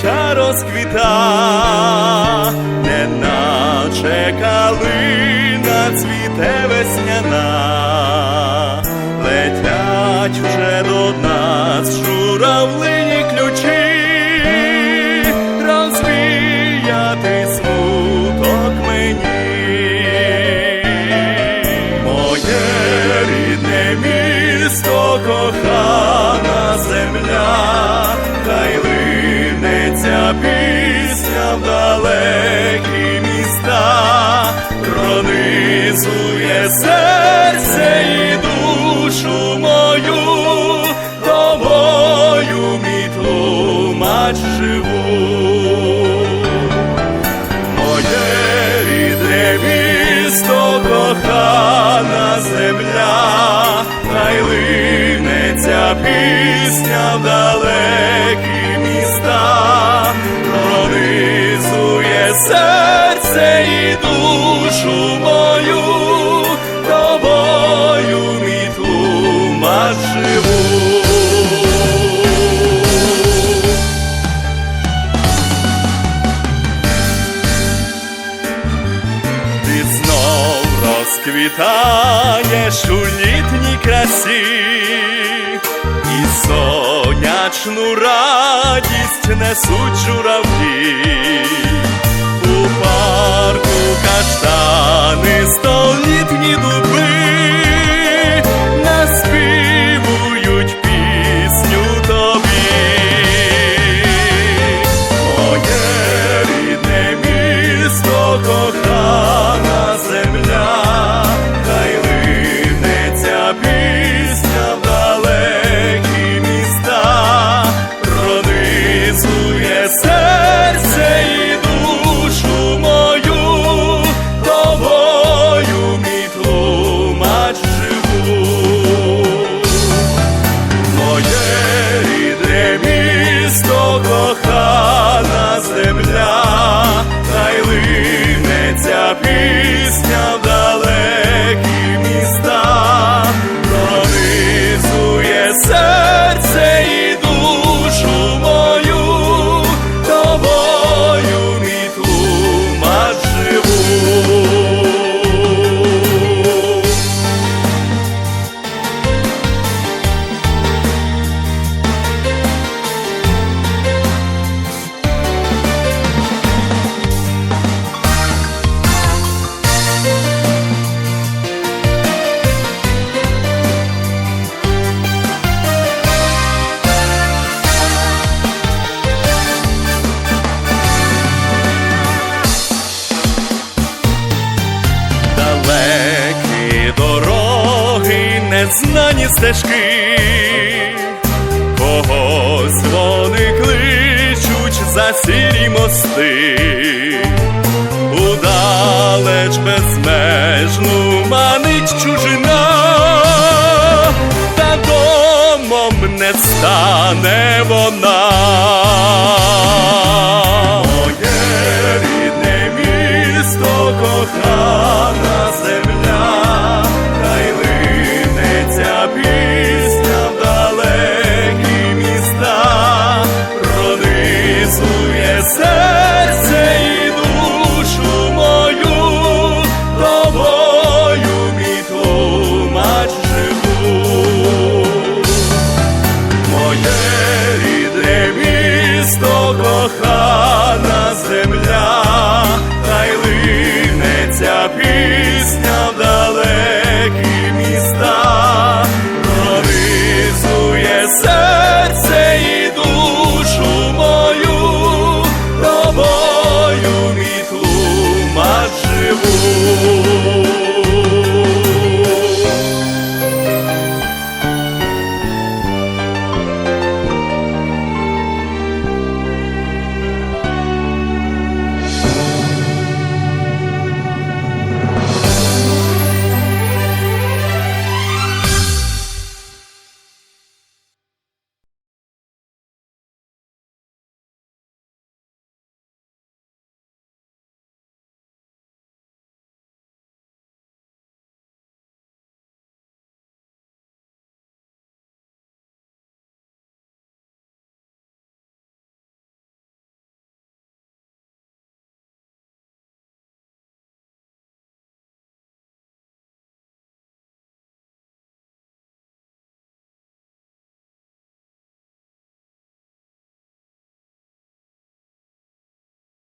життя розквіта, неначе калина цвіте весняна, летять вже до нас журавлині ключі, розвіяти смуток мені. Моє рідне місто, кохана земля, пісня в далекі міста, пронизує серце і душу мою, тобою мій тлумач живу. Моє рідне місто, кохана земля, хай линеться пісня в далекі серце і душу мою, тобою мій тлумач живу. Ти знов розквітаєш у літній красі, і сонячну радість несуть журавлі. Незнані стежки, когось вони кличуть за сірі мости, удалеч безмежну манить чужина, та домом не стане вона. Кохана земля,